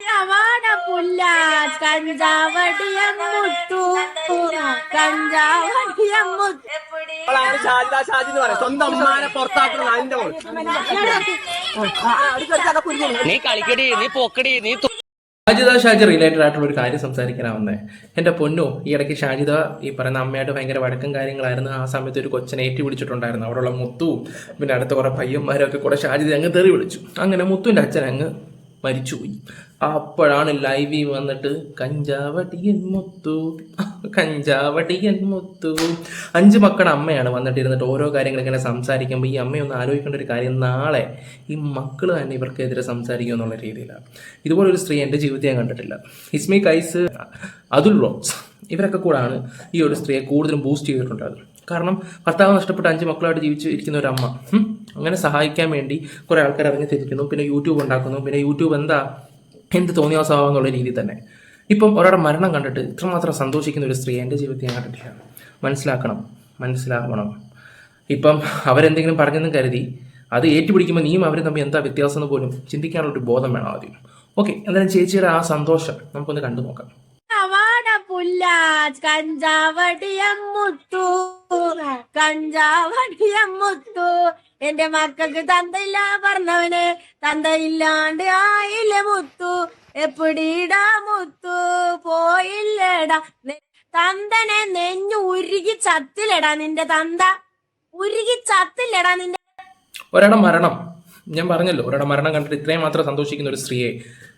വാട പുല്ല കഞ്ചാവടിയം മുത്തു കഞ്ചാവടിയം മുത്തു അവളാണ് ഷാജിദ ഷാജി എന്ന് പറയാം സ്വന്തം അമ്മാനെ പുറത്താക്കണം അതിന്റെ നീ കളിക്കടി നീ പൊക്കടി നീ ഷാജിദ ഷാജി റിലേറ്റഡ് ആയിട്ടുള്ള ഒരു കാര്യം സംസാരിക്കാനാവുന്നത് എന്റെ പൊന്നു ഈ ഇടയ്ക്ക് ഷാജിദ ഈ പറയുന്ന അമ്മയായിട്ട് ഭയങ്കര വഴക്കം കാര്യങ്ങളായിരുന്നു. ആ സമയത്ത് ഒരു കൊച്ചനെ ഏറ്റി പിടിച്ചിട്ടുണ്ടായിരുന്നു അവിടെയുള്ള മുത്തുവും പിന്നെ അടുത്ത കുറെ പയ്യന്മാരും ഒക്കെ കൂടെ ഷാജിദ അങ്ങ് തെറി വിളിച്ചു. അങ്ങനെ മുത്തുവിന്റെ അച്ഛൻ അങ്ങ് മരിച്ചുപോയി. അപ്പോഴാണ് ലൈവിൽ വന്നിട്ട് കഞ്ചാവടിയൻ മുത്തു കഞ്ചാവടിയൻ മുത്തു. അഞ്ച് മക്കളുടെ അമ്മയാണ് വന്നിട്ട് ഇരുന്നിട്ട് ഓരോ കാര്യങ്ങൾ ഇങ്ങനെ സംസാരിക്കുമ്പോൾ ഈ അമ്മയൊന്ന് ആലോചിക്കേണ്ട ഒരു കാര്യം നാളെ ഈ മക്കൾ തന്നെ ഇവർക്കെതിരെ സംസാരിക്കും എന്നുള്ള രീതിയിലാണ്. ഇതുപോലെ ഒരു സ്ത്രീ എന്റെ ജീവിതത്തിൽ ഞാൻ കണ്ടിട്ടില്ല. ഇസ്മി കൈസ് അതുൽ റോസ് ഇവരൊക്കെ കൂടാണ് ഈ ഒരു സ്ത്രീയെ കൂടുതലും ബൂസ്റ്റ് ചെയ്തിട്ടുണ്ടായത് കാരണം ഭർത്താവ് നഷ്ടപ്പെട്ട അഞ്ച് മക്കളായിട്ട് ജീവിച്ച് ഇരിക്കുന്ന ഒരു അമ്മ അങ്ങനെ സഹായിക്കാൻ വേണ്ടി കുറേ ആൾക്കാർ ഇറങ്ങി തിരിക്കുന്നു. പിന്നെ യൂട്യൂബ് ഉണ്ടാക്കുന്നു. പിന്നെ യൂട്യൂബ് എന്താ? എന്ത് തോന്നിയ സ്വഭാവം എന്നുള്ള രീതിയിൽ തന്നെ. ഇപ്പം ഒരാളുടെ മരണം കണ്ടിട്ട് ഇത്രമാത്രം സന്തോഷിക്കുന്ന ഒരു സ്ത്രീ എന്റെ ജീവിതത്തിൽ ഞാൻ കണ്ടിട്ടില്ല. മനസ്സിലാക്കണം. മനസ്സിലാക്കണം ഇപ്പം അവരെന്തെങ്കിലും പറഞ്ഞെന്നും കരുതി അത് ഏറ്റുപിടിക്കുമ്പോൾ നീയും അവരും തമ്മിൽ എന്താ വ്യത്യാസം എന്ന് പോലും ചിന്തിക്കാനുള്ള ഒരു ബോധം വേണം ആദ്യം. ഓക്കെ എന്തായാലും ചേച്ചിയുടെ ആ സന്തോഷം നമുക്കൊന്ന് കണ്ടു നോക്കാം പുല്ല കഞ്ചാവടിയം മുത്തു കഞ്ചാവടിയം മുത്തു എന്റെ മക്കൾക്ക് തന്തയില്ല പറഞ്ഞവന് തന്തയില്ലാണ്ട് ആയില്ല മുത്തു. എപ്പിടീടാ മുത്തു? പോയില്ലടാ. തന്തനെ നെഞ്ഞു ഉരുകി ചത്തിലടാ നിന്റെ തന്ത. ഉരുകി ചത്തില്ലടാ നിന്റെ ഒരാടെ മരണം. ഞാൻ പറഞ്ഞല്ലോ ഒരാടെ മരണം കണ്ടിട്ട് ഇത്രയും മാത്രം സന്തോഷിക്കുന്ന ഒരു സ്ത്രീയെ.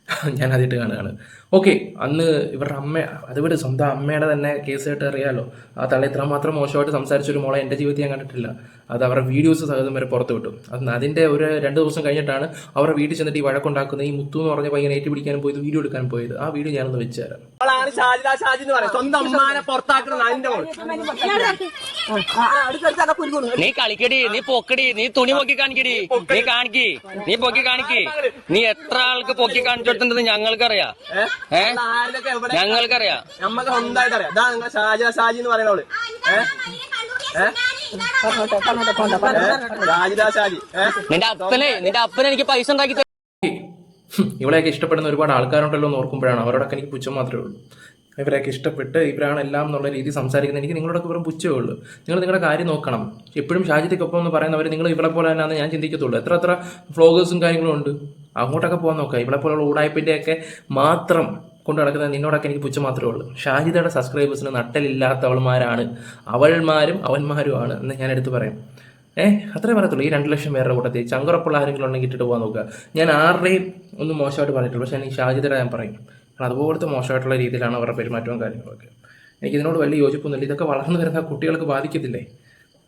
ഞാൻ ആദ്യമായിട്ട് കാണുകയാണ്. ഓക്കെ അന്ന് ഇവരുടെ അമ്മ അതുപോലെ സ്വന്തം അമ്മയുടെ തന്നെ കേസ് കേട്ട് അറിയാലോ. ആ തള്ള ഇത്രമാത്രം മോശമായിട്ട് സംസാരിച്ചൊരു മോളെ എന്റെ ജീവിതത്തിൽ ഞാൻ കണ്ടിട്ടില്ല. അത് അവരുടെ വീഡിയോസ് സഹിതം വരെ പുറത്ത് വിട്ടു. അത് അതിന്റെ ഒരു രണ്ട് ദിവസം കഴിഞ്ഞിട്ടാണ് അവരുടെ വീട്ടിൽ ചെന്നിട്ട് ഈ വഴക്കുണ്ടാക്കുന്ന ഈ മുത്തു എന്ന് പറഞ്ഞ പയ്യനെ ഏറ്റുപിടിക്കാനും പോയത് വീഡിയോ എടുക്കാൻ പോയത്. ആ വീഡിയോ ഞാനൊന്ന് വെച്ച് തരാം. ഷാജി സ്വന്തം അമ്മാനെ പുറത്താക്കണം നീ കളിക്കടി നീ പൊക്കടി നീ തുണി പൊക്കി കാണിക്കടി. നീ കാണിക്കി നീ പൊക്കി കാണിക്കി. നീ എത്ര ആൾക്ക് പൊക്കി കാണിച്ചു ഞങ്ങൾക്കറിയാ. ഞങ്ങൾക്കറിയാം ഏ? ഞങ്ങൾക്കറിയാം. നമ്മക്ക് സ്വന്തമായിട്ട് അറിയാം ഇതാ ഷാജി എന്ന് പറയുന്നവൾ ഏ? ഏ? ഷാജി നിന്റെ അപ്പനെ നിന്റെ അപ്പനെ എനിക്ക് പൈസ ഉണ്ടാക്കി. ഇവളെയൊക്കെ ഇഷ്ടപ്പെടുന്ന ഒരുപാട് ആൾക്കാരുണ്ടല്ലോ എന്ന് ഓർക്കുമ്പോഴാണ് അവരോടൊക്കെ എനിക്ക് പുച്ഛം മാത്രമേ ഉള്ളൂ. ഇവരെയൊക്കെ ഇഷ്ടപ്പെട്ട് ഇവരാണ് എല്ലാം എന്നുള്ള രീതി സംസാരിക്കുന്നത് എനിക്ക് നിങ്ങളോടൊക്കെ വെറും പുച്ഛമേ ഉള്ളൂ. നിങ്ങൾ നിങ്ങളുടെ കാര്യം നോക്കണം. എപ്പോഴും ഷാജിത്തിക്കൊപ്പം എന്ന് പറയുന്നവർ നിങ്ങൾ ഇവളെ പോലെ തന്നെയാണ് ഞാൻ ചിന്തിക്കത്തുള്ളൂ. എത്ര എത്ര ഫ്ലോഗേഴ്സും കാര്യങ്ങളും ഉണ്ട്. അങ്ങോട്ടൊക്കെ പോകാൻ നോക്കാം. ഇവളെ പോലുള്ള ഊടായ്പിന്റെയൊക്കെ മാത്രം കൊണ്ട് നടക്കുന്ന നിന്നോടൊക്കെ എനിക്ക് പുച്ഛം മാത്രമേ ഉള്ളൂ. ഷാജിദയുടെ സബ്സ്ക്രൈബേഴ്സിന് നട്ടലില്ലാത്തവൾമാരാണ് അവൾമാരും അവന്മാരുമാണ് എന്ന് ഞാൻ എടുത്തു പറയാം. ഏഹ് അത്രേ പറയത്തുള്ളൂ. ഈ രണ്ട് ലക്ഷം പേരുടെ കൂട്ടത്തിൽ ചങ്കുറപ്പുള്ള ആരെങ്കിലും ഉണ്ടെങ്കിൽ ഇട്ടിട്ട് പോകാൻ നോക്കുക. ഞാൻ ആരുടെയും ഒന്നും മോശമായിട്ട് പറഞ്ഞിട്ടുള്ളൂ പക്ഷേ ഞാൻ ഷാജിദയുടെ ഞാൻ പറയും. കാരണം അതുപോലത്തെ മോശമായിട്ടുള്ള രീതിയിലാണ് അവരുടെ പെരുമാറ്റവും കാര്യങ്ങളൊക്കെ. എനിക്ക് ഇതിനോട് വലിയ യോജിപ്പൊന്നുമില്ല. ഇതൊക്കെ വളർന്നു വരുന്ന കുട്ടികൾക്ക് ബാധിക്കത്തില്ലേ?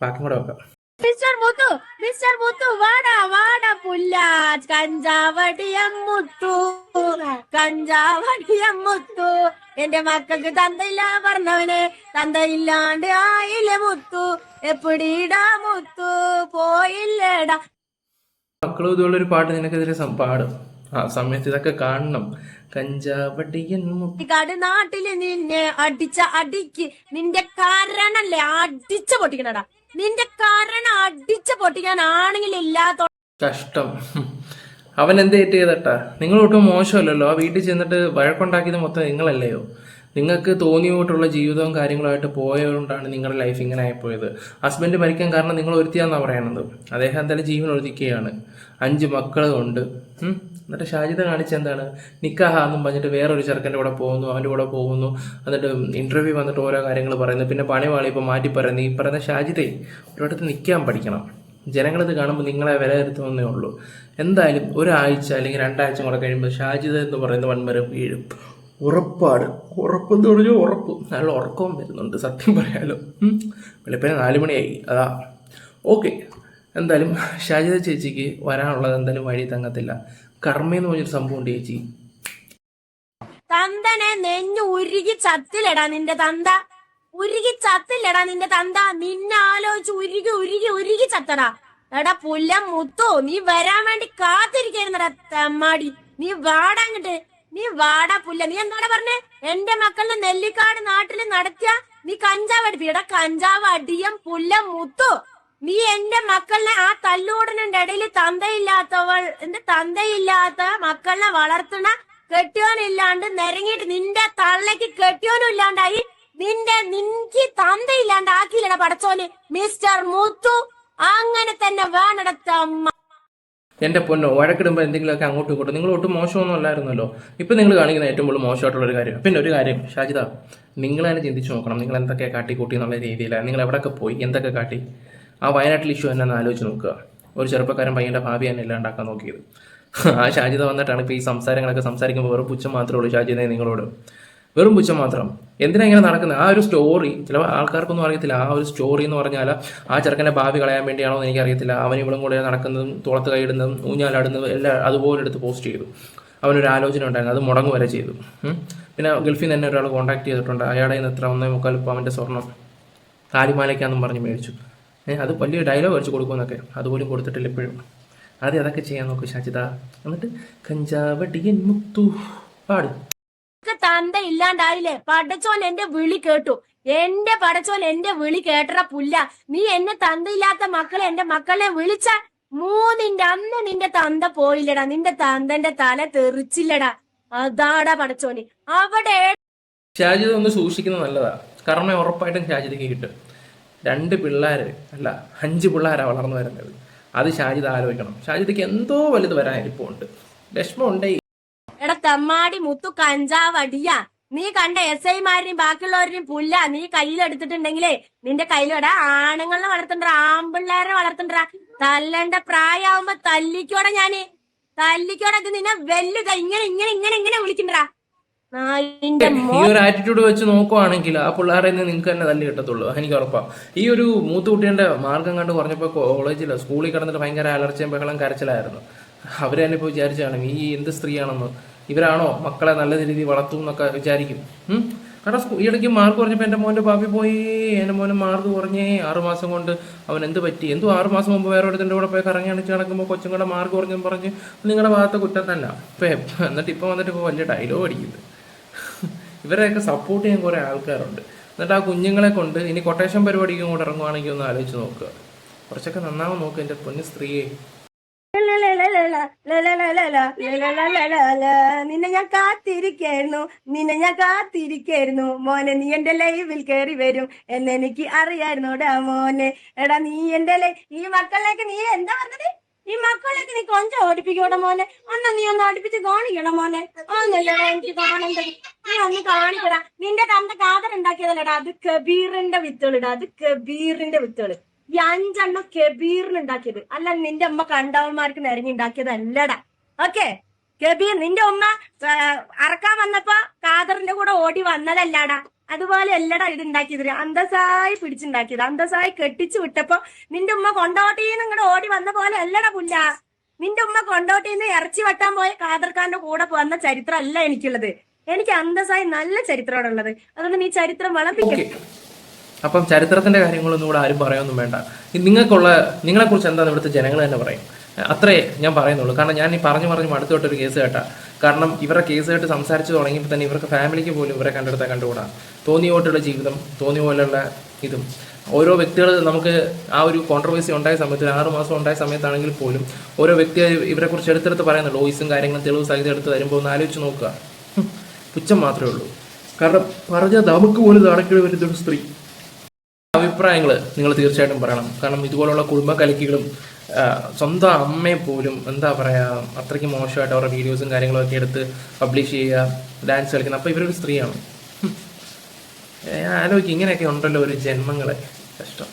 ബാക്കി കൂടെ വെക്കാം. മിസ്റ്റർ മുത്തു മിസ്റ്റർ മുത്തു വാടാ വാടാ പുല്ല കഞ്ചാവടിയം മുത്തു. കഞ്ചാവടിയം മുത്തു എന്റെ മക്കൾക്ക് തന്തയില്ല പറഞ്ഞവന് തന്തയില്ലാണ്ട് ആയില്ല മുത്തു. എപ്പിടീടാ മുത്തു? പോയില്ലേടാ. മക്കളും ഇതുപോലൊരു പാട്ട് നിനക്കെതിരെ പാടും. ആ സമയത്ത് ഇതൊക്കെ കാണണം. കഞ്ചാവടിയൻ നാട്ടിൽ നിന്നെ അടിച്ച അടിക്ക് നിന്റെ കാരണല്ലേ അടിച്ച പൊട്ടിക്കണടാ. നിന്റെ കാരണം അടിച്ച പൊട്ടിക്കാൻ ആണെങ്കിൽ ഇല്ലാത്ത കഷ്ടം. അവൻ എന്ത് ഏറ്റ് ചെയ്തട്ടാ? നിങ്ങൾ ഒട്ടും മോശമല്ലല്ലോ. ആ വീട്ടിൽ ചെന്നിട്ട് വഴക്കുണ്ടാക്കിയത് മൊത്തം നിങ്ങളല്ലയോ? നിങ്ങൾക്ക് തോന്നിയോട്ടുള്ള ജീവിതവും കാര്യങ്ങളുമായിട്ട് പോയതുകൊണ്ടാണ് നിങ്ങളുടെ ലൈഫ് ഇങ്ങനെ ആയിപ്പോയത്. ഹസ്ബൻഡ് മരിക്കാൻ കാരണം നിങ്ങൾ ഒരുത്തിയാന്നാണ് പറയണത്. അദ്ദേഹം എന്തായാലും ജീവൻ ഒഴുതിക്കുകയാണ് അഞ്ച് മക്കളുണ്ട്. എന്നിട്ട് ഷാജിദ കാണിച്ച എന്താണ്? നിക്കാഹ എന്നും പറഞ്ഞിട്ട് വേറൊരു ചെറുക്കന്റെ കൂടെ പോകുന്നു അവന്റെ കൂടെ പോകുന്നു. എന്നിട്ട് ഇന്റർവ്യൂ വന്നിട്ട് ഓരോ കാര്യങ്ങൾ പറയുന്നു. പിന്നെ പണി വാളി ഇപ്പോൾ മാറ്റി പറയുന്നു. ഈ പറയുന്ന ഷാജിദേ ഒരിടത്ത് നിൽക്കാൻ പഠിക്കണം. ജനങ്ങളിത് കാണുമ്പോൾ നിങ്ങളെ വിലയിരുത്തുമെന്നേ ഉള്ളൂ. എന്തായാലും ഒരാഴ്ച അല്ലെങ്കിൽ രണ്ടാഴ്ച കൂടെ കഴിയുമ്പോൾ ഷാജിദ എന്ന് പറയുന്ന വൻമരം വീഴും. ഉറപ്പാണ്. ഉറപ്പെന്ന് പറഞ്ഞു ഉറപ്പ്. നല്ല ഉറക്കവും വരുന്നുണ്ട് സത്യം പറയാലോ. വെളുപ്പിനെ നാല് മണിയായി അതാ. ഓക്കെ. എന്തായാലും ഷാജിദ ചേച്ചിക്ക് വരാനുള്ളത് എന്തായാലും വഴി തങ്ങത്തില്ല. കർമ്മയെന്ന് പറഞ്ഞൊരു സംഭവം ഉണ്ട് ചേച്ചി. തന്തനെ നെഞ്ഞു ഉരുകി ചത്തിലടാ നിന്റെ തന്ത. ഉരുകി ചത്തില്ലടാ നിന്റെ തന്ത. നിന്നെ ആലോചിച്ച് ഉരുകി ഉരുകി ഉരുകി ചത്തടാ. എടാ പുല്ല മുത്തോ നീ വരാൻ വേണ്ടി കാത്തിരിക്കായിരുന്നടാ തെമ്മാടി. നീ വാടാങ്ങട്ട് നീ വാടാ പുല്ല. നീ എന്താടാ പറഞ്ഞേ? എന്റെ മക്കളുടെ നെല്ലിക്കാട് നാട്ടിൽ നടത്തിയ നീ കഞ്ചാവ് അടിപ്പി എടാ കഞ്ചാവ് അടിയം പുല്ല മുത്തു. നീ എന്റെ മക്കളിനെ ആ തല്ലൂടനുടെ ഇടയിൽ തന്തയില്ലാത്തവൾ എന്റെ തന്തയില്ലാത്ത മക്കളിനെ വളർത്തുന്ന കെട്ടിയോനില്ലാണ്ട് നിരങ്ങിയിട്ട് നിന്റെ തള്ളക്ക് കെട്ടിയോനും ഇല്ലാണ്ടായി. നിന്റെ നിൻക്ക് തന്തയില്ലാണ്ടാക്കിയില്ലട പടച്ചോന്. മിസ്റ്റർ മുത്തു അങ്ങനെ തന്നെ വേണടത്ത അമ്മ. എന്റെ പൊന്നോ വഴക്കിടുമ്പോൾ എന്തെങ്കിലുമൊക്കെ അങ്ങോട്ടും ഇങ്ങോട്ടും. നിങ്ങൾ ഒട്ടും മോശമൊന്നും അല്ലായിരുന്നല്ലോ. ഇപ്പം നിങ്ങൾ കാണിക്കുന്ന ഏറ്റവും കൂടുതൽ മോശമായിട്ടുള്ള ഒരു കാര്യം. പിന്നെ ഒരു കാര്യം ഷാജിത നിങ്ങൾ തന്നെ ചിന്തിച്ചു നോക്കണം. നിങ്ങൾ എന്തൊക്കെ കാട്ടിക്കൂട്ടി എന്നുള്ള രീതിയിലാണ് നിങ്ങൾ എവിടെയൊക്കെ പോയി എന്തൊക്കെ കാട്ടി? ആ വയനാട്ടിൽ ഇഷ്യൂ എന്നാന്ന് ആലോചിച്ച് നോക്കുക. ഒരു ചെറുപ്പക്കാരൻ പയ്യന്റെ ഭാവി തന്നെ ഇല്ലാണ്ടാക്കാൻ നോക്കിയത്. ആ ഷാജിത വന്നിട്ടാണ് ഇപ്പോൾ ഈ സംസാരങ്ങളൊക്കെ സംസാരിക്കുമ്പോൾ വെറും പുച്ഛം മാത്രമേ ഉള്ളൂ ഷാജിതയെ നിങ്ങളോട്. വെറും പുച്ഛം മാത്രം. എന്തിനാ ഇങ്ങനെ നടക്കുന്നത് ആ ഒരു സ്റ്റോറി ചില ആൾക്കാർക്കൊന്നും അറിയത്തില്ല. ആ ഒരു സ്റ്റോറി എന്ന് പറഞ്ഞാൽ ആ ചെറുക്കന്റെ ഭാവി കളയാൻ വേണ്ടിയാണോ എന്ന് എനിക്കറിയത്തില്ല. അവൻ ഇവളും കൂടെ നടക്കുന്നതും തുളത്ത് കൈയിടുന്നതും ഊഞ്ഞാലാടുന്നതും എല്ലാം അതുപോലെ എടുത്ത് പോസ്റ്റ് ചെയ്തു. അവനൊരു ആലോചന ഉണ്ടായിരുന്നു. അത് മുടങ്ങു വരെ ചെയ്തു. പിന്നെ ഗൾഫിൽ നിന്ന് തന്നെ ഒരാൾ കോൺടാക്ട് ചെയ്തിട്ടുണ്ട്. അയാളെ നിന്ന് എത്ര ഒന്നേ മുക്കാൽ അവന്റെ സ്വർണം താലിമാലയ്ക്കാന്നും പറഞ്ഞ് മേടിച്ചു. അത് വലിയ ഡയലോഗ് അടിച്ച് കൊടുക്കുമെന്നൊക്കെ. അതുപോലും കൊടുത്തിട്ടില്ല ഇപ്പോഴും. ആദ്യം അതൊക്കെ ചെയ്യാൻ നോക്കും ഷാജിത എന്നിട്ട് കഞ്ചാവടിയൻ മുത്തു പാട്. തന്ത ഇല്ലാണ്ടായില്ലേ? പടച്ചോൻ എന്റെ വിളി കേട്ടു. എന്റെ പടച്ചോൻ എന്റെ വിളി കേട്ടറ പുല്ല. നീ എന്നെ തന്തയില്ലാത്ത മക്കളെ എന്റെ മക്കളെ വിളിച്ച മൂന്നിന്റെ അന്ന് നിന്റെ തന്ത പോയില്ലടാ. നിന്റെ തന്തന്റെ തല തെറിച്ചില്ലടാ. അതാടാ പടച്ചോന്. അവിടെ ഷാജിദ ഒന്ന് സൂക്ഷിക്കുന്നത് നല്ലതാ. കാരണം ഉറപ്പായിട്ടും ഷാജിദിക്ക് കിട്ടും. രണ്ട് പിള്ളേര് അല്ല അഞ്ച് പിള്ളേരാണ് വളർന്നു വരുന്നത്. അത് ഷാജിദ് ആലോചിക്കണം. ഷാജിദിക്ക് എന്തോ വലുത് വരാൻ ഇരിപ്പുണ്ട്. എടാ തെമ്മാടി മുത്തു കഞ്ചാവ് അടിയാ നീ കണ്ട എസ് ഐമാരെയും ബാക്കിയുള്ളവരെയും പുല്ല. നീ കയ്യിലെടുത്തിട്ടുണ്ടെങ്കിലേ നിന്റെ കയ്യിലെടാ ആണുങ്ങളെ വളർത്തണ്ട ആമ്പിള്ളേരെ വളർത്തണ്ട തല്ലണ്ട പ്രായമാവുമ്പോ തല്ലിക്കോടെ ഞാൻ. തല്ലിക്കോടെ ഇത് നിന്നെ വെല്ലുക. ഇങ്ങനെ ഇങ്ങനെ ഇങ്ങനെ ഇങ്ങനെ വിളിക്കണ്ടാ ഈ ഒരു ആറ്റിറ്റ്യൂഡ് വെച്ച് നോക്കുവാണെങ്കിൽ ആ പിള്ളേരെ നിങ്ങൾക്ക് തന്നെ തല്ലി കിട്ടത്തുള്ളൂ. എനിക്ക് ഉറപ്പാ. ഈ ഒരു മൂത്ത കുട്ടീന്റെ മാർഗം കണ്ട് പറഞ്ഞപ്പോൾ കോളേജിൽ സ്കൂളിൽ കിടന്നിട്ട് ഭയങ്കര അലർച്ചയും ബഹളം കരച്ചിലായിരുന്നു. അവർ തന്നെ ഇപ്പോൾ വിചാരിച്ചാണ് ഈ എന്ത് സ്ത്രീയാണെന്ന്? ഇവരാണോ മക്കളെ നല്ല രീതിയിൽ വളർത്തും എന്നൊക്കെ വിചാരിക്കും. കാരണം സ്കൂ- ഇടയ്ക്ക് മാർക്ക് കുറഞ്ഞപ്പോൾ എന്റെ മോന്റെ പാപ്പി പോയി. എന്റെ മോനെ മാർക്ക് കുറഞ്ഞേ. ആറ് മാസം കൊണ്ട് അവൻ എന്ത് പറ്റി? എന്തോ ആറ് മാസം മുമ്പ് വേറെ ഒരുത്തിന്റെ കൂടെ പോയി കറങ്ങി അണിച്ച് നടക്കുമ്പോൾ കൂടെ മാർക്ക് കുറഞ്ഞെന്ന് പറഞ്ഞ് നിങ്ങളുടെ ഭാഗത്തെ കുറ്റം തന്നെ ഇപ്പം എന്നിട്ട് ഇപ്പം വന്നിട്ട് ഇപ്പോൾ വലിയ ഡയലോഗ് അടിക്കുന്നത് ഇവരെയൊക്കെ സപ്പോർട്ട് ചെയ്യാൻ കുറേ ആൾക്കാരുണ്ട്. എന്നിട്ട് ആ കുഞ്ഞുങ്ങളെ കൊണ്ട് ഇനി കൊട്ടേഷൻ പരിപാടിക്കും കൂടെ ഇറങ്ങുവാണെങ്കിൽ ഒന്ന് ആലോചിച്ച് നോക്കുക. കുറച്ചൊക്കെ നന്നാവും നോക്കുക എന്റെ പൊന്നു സ്ത്രീയെ. നിന്നെ ഞാൻ കാത്തിരിക്കായിരുന്നു നിന്നെ ഞാൻ കാത്തിരിക്കായിരുന്നു. മോനെ നീ എന്റെ ലൈവിൽ കയറി വരും എന്നെനിക്ക് അറിയായിരുന്നോടാ മോനെ എടാ നീ എന്റെ ഈ മക്കളിലേക്ക് നീ എന്താ പറഞ്ഞത്? ഈ മക്കളിലേക്ക് നീ കൊഞ്ചം ഓടിപ്പിക്കോടെ മോനെ? ഒന്ന് നീ ഒന്ന് ഓടിപ്പിച്ച് കാണിക്കണം മോനെ. നീ ഒന്ന് കാണിക്കടാ. നിന്റെ തന്റെ കാതൽ ഉണ്ടാക്കിയതല്ലടാ. അത് കബീറിന്റെ വിത്തുകളിടാ അത് കബീറിന്റെ വിത്തുകൾ. ഈ അഞ്ചെണ്ണം കബീറിന് ഉണ്ടാക്കിയത്. അല്ല നിന്റെ അമ്മ കണ്ടവന്മാർക്ക് നിരങ്ങി ഉണ്ടാക്കിയതല്ലടാ. ഓക്കെ? കബീർ നിന്റെ ഉമ്മ അറക്കാൻ വന്നപ്പോ കാദറിന്റെ കൂടെ ഓടി വന്നതല്ലാടാ. അതുപോലെ അല്ലടാ ഇത് ഉണ്ടാക്കിയത്. അന്തസായി പിടിച്ചുണ്ടാക്കിയത്. അന്തസായി കെട്ടിച്ചു വിട്ടപ്പോ നിന്റെ ഉമ്മ കൊണ്ടോട്ടിന്ന് ഇങ്ങോട്ട് ഓടി വന്ന പോലെ അല്ലടാ പുല്ല. നിന്റെ ഉമ്മ കൊണ്ടോട്ടിന്ന് ഇറച്ചി വെട്ടാൻ പോയ കാദർഖാന്റെ കൂടെ വന്ന ചരിത്രം അല്ല എനിക്കുള്ളത്. എനിക്ക് അന്തസായി നല്ല ചരിത്രമാണ് ഉള്ളത് അതുകൊണ്ട് നീ ചരിത്രം വളപ്പിക്കും അപ്പം ചരിത്രത്തിന്റെ കാര്യങ്ങളൊന്നും ഇവിടെ ആരും പറയൊന്നും വേണ്ട. നിങ്ങൾക്കുള്ള നിങ്ങളെക്കുറിച്ച് എന്താണ് ഇവിടുത്തെ ജനങ്ങൾ തന്നെ പറയും? അത്രേ ഞാൻ പറയുന്നുള്ളൂ. കാരണം ഞാൻ ഈ പറഞ്ഞു പറഞ്ഞു അടുത്തോട്ടൊരു കേസ് കേട്ടാ. കാരണം ഇവരുടെ കേസ് കേട്ട് സംസാരിച്ച് തുടങ്ങിയപ്പോൾ തന്നെ ഇവർക്ക് ഫാമിലിക്ക് പോലും ഇവരെ കണ്ടെടുത്താൽ കണ്ടുകൂടാ. തോന്നിയ പോലുള്ള ജീവിതം തോന്നിയ പോലുള്ള ഇതും. ഓരോ വ്യക്തികൾ നമുക്ക് ആ ഒരു കോൺട്രവേഴ്സി ഉണ്ടായ സമയത്ത് ആറ് മാസം ഉണ്ടായ സമയത്താണെങ്കിൽ പോലും ഓരോ വ്യക്തി ഇവരെക്കുറിച്ച് എടുത്തെടുത്ത് പറയുന്നുണ്ട്. വോയിസും കാര്യങ്ങളും തെളിവ് സഹിതം എടുത്ത് തരുമ്പോൾ ഒന്ന് ആലോചിച്ച് നോക്കുക. പുച്ഛം മാത്രമേ ഉള്ളൂ. കാരണം പറഞ്ഞാൽ നമുക്ക് പോലും നടക്കേണ്ടി വരുന്നൊരു സ്ത്രീ. അഭിപ്രായങ്ങൾ നിങ്ങൾ തീർച്ചയായിട്ടും പറയണം. കാരണം ഇതുപോലുള്ള കുടുംബ കലക്കികളും സ്വന്തം അമ്മയെ പോലും എന്താ പറയുക അത്രയ്ക്ക് മോശമായിട്ട് അവരുടെ വീഡിയോസും കാര്യങ്ങളും ഒക്കെ എടുത്ത് പബ്ലിഷ് ചെയ്യുക ഡാൻസ് കളിക്കുന്നത് അപ്പോൾ ഇവരൊരു സ്ത്രീയാണ്. ആലോചിക്കും ഇങ്ങനെയൊക്കെ ഉണ്ടല്ലോ ഒരു ജന്മങ്ങളെ. കഷ്ടം.